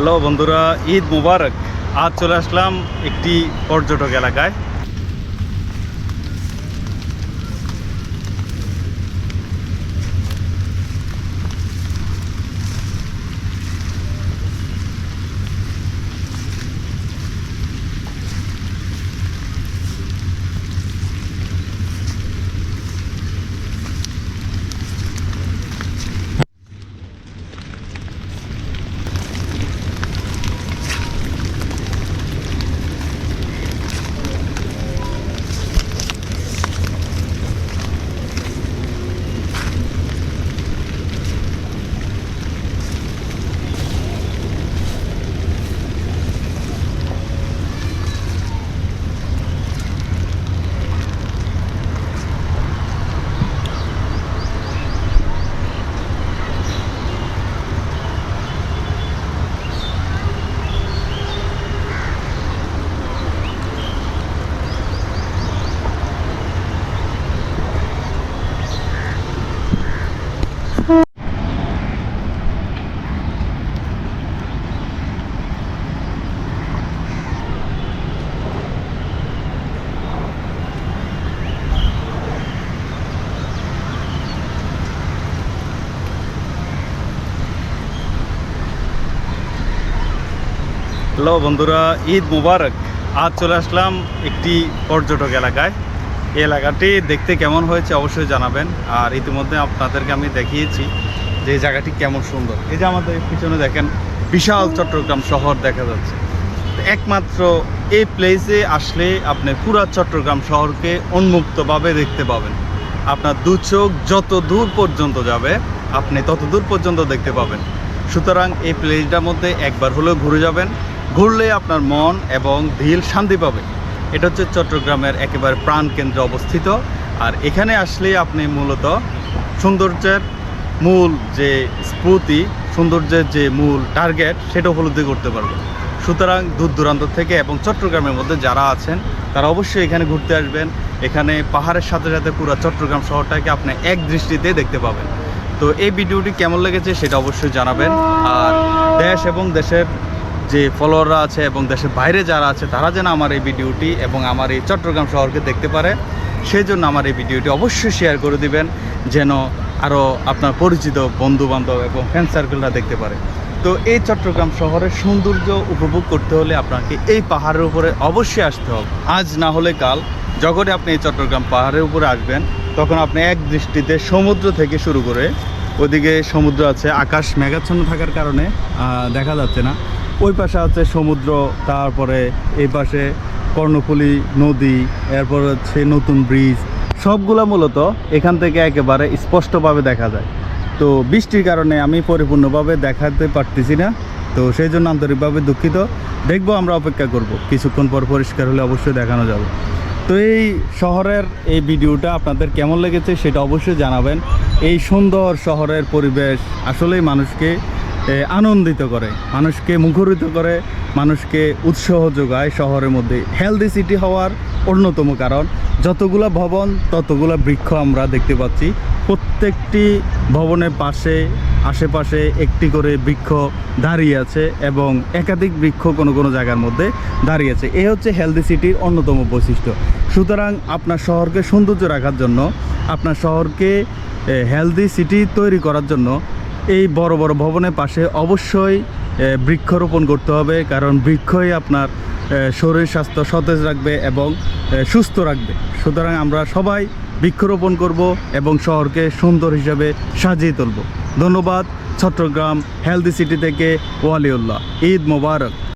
Hello বন্ধুরা ঈদ মুবারক। আজ চলে আসলাম একটি পর্যটক এলাকায়। হ্যালো বন্ধুরা, ঈদ মুবারক। আজ চলে আসলাম একটি পর্যটক এলাকায়। এই এলাকাটি দেখতে কেমন হয়েছে অবশ্যই জানাবেন। আর ইতিমধ্যে আপনাদেরকে আমি দেখিয়েছি যে জায়গাটি কেমন সুন্দর। এই যে আমাদের পিছনে দেখেন, বিশাল চট্টগ্রাম শহর দেখা যাচ্ছে। একমাত্র এই প্লেসে আসলে আপনি পুরা চট্টগ্রাম শহরকে উন্মুক্তভাবে দেখতে পাবেন। আপনার দু চোখ যত দূর পর্যন্ত যাবে, আপনি তত দূর পর্যন্ত দেখতে পাবেন। সুতরাং এই প্লেসটার মধ্যে একবার হলেও ঘুরে যাবেন। ঘুরলে আপনার মন এবং দিল শান্তি পাবে। এটা হচ্ছে চট্টগ্রামের একেবারে প্রাণ কেন্দ্রে অবস্থিত। আর এখানে আসলে আপনি মূলত সৌন্দর্যের মূল যে স্ফূর্তি, সৌন্দর্যের যে মূল টার্গেট সেটা উপলব্ধি করতে পারবেন সুতরাং দূর দূরান্ত থেকে এবং চট্টগ্রামের মধ্যে যারা আছেন, তারা অবশ্যই এখানে ঘুরতে আসবেন। এখানে পাহাড়ের সাথে সাথে পুরো চট্টগ্রাম শহরটাকে আপনি এক দৃষ্টিতে দেখতে পাবেন। তো এই ভিডিওটি কেমন লেগেছে সেটা অবশ্যই জানাবেন। আর দেশ এবং দেশের যে ফলোয়াররা আছে এবং দেশের বাইরে যারা আছে, তারা যেন আমার এই ভিডিওটি এবং আমার এই চট্টগ্রাম শহরকে দেখতে পারে। সেই জন্য আমার এই ভিডিওটি অবশ্যই শেয়ার করে দিবেন, যেন আরও আপনার পরিচিত বন্ধু বান্ধব এবং ফ্যান সার্কেলরা দেখতে পারে। তো এই চট্টগ্রাম শহরের সৌন্দর্য উপভোগ করতে হলে আপনাকে এই পাহাড়ের উপরে অবশ্যই আসতে হবে। আজ না হলে কাল যখনই আপনি এই চট্টগ্রাম পাহাড়ের উপরে আসবেন, তখন আপনি এক দৃষ্টিতে সমুদ্র থেকে শুরু করে, ওদিকে সমুদ্র আছে, আকাশ মেঘাচ্ছন্ন থাকার কারণে দেখা যাচ্ছে না। ওই পাশে আছে সমুদ্র, তারপরে এই পাশে কর্ণফুলী নদী, এরপর হচ্ছে নতুন ব্রিজ সবগুলো মূলত এখান থেকে একেবারে স্পষ্টভাবে দেখা যায়। তো বৃষ্টির কারণে আমি পরিপূর্ণভাবে দেখাতে পারতেছি না। তো সেই জন্য আন্তরিকভাবে দুঃখিত। দেখব আমরা অপেক্ষা করব। কিছুক্ষণ পর পরিষ্কার হলে অবশ্যই দেখানো যাবে। তো এই শহরের এই ভিডিওটা আপনাদের কেমন লেগেছে সেটা অবশ্যই জানাবেন। এই সুন্দর শহরের পরিবেশ আসলেই মানুষকে আনন্দিত করে, মানুষকে মুখরিত করে, মানুষকে উৎসাহ যোগায় শহরের মধ্যে। হেলদি সিটি হওয়ার অন্যতম কারণ, যতগুলো ভবন, ততগুলো বৃক্ষ আমরা দেখতে পাচ্ছি। প্রত্যেকটি ভবনের পাশে, আশেপাশে একটি করে বৃক্ষ দাঁড়িয়ে আছে এবং একাধিক বৃক্ষ কোনো কোনো জায়গার মধ্যে দাঁড়িয়ে আছে। এ হচ্ছে হেলদি সিটির অন্যতম বৈশিষ্ট্য। সুতরাং আপনার শহরকে সৌন্দর্য রাখার জন্য, আপনার শহরকে হেলদি সিটি তৈরি করার জন্য এই বড় বড় ভবনের পাশে অবশ্যই বৃক্ষরোপণ করতে হবে, কারণ বৃক্ষই আপনার শরীর স্বাস্থ্য সতেজ রাখবে এবং সুস্থ রাখবে। সুতরাং আমরা সবাই বৃক্ষরোপণ করব এবং শহরকে সুন্দর হিসাবে সাজিয়ে তুলব। ধন্যবাদ, চট্টগ্রাম হেলদি সিটি থেকে ওয়ালিউল্লাহ। ঈদ মোবারক।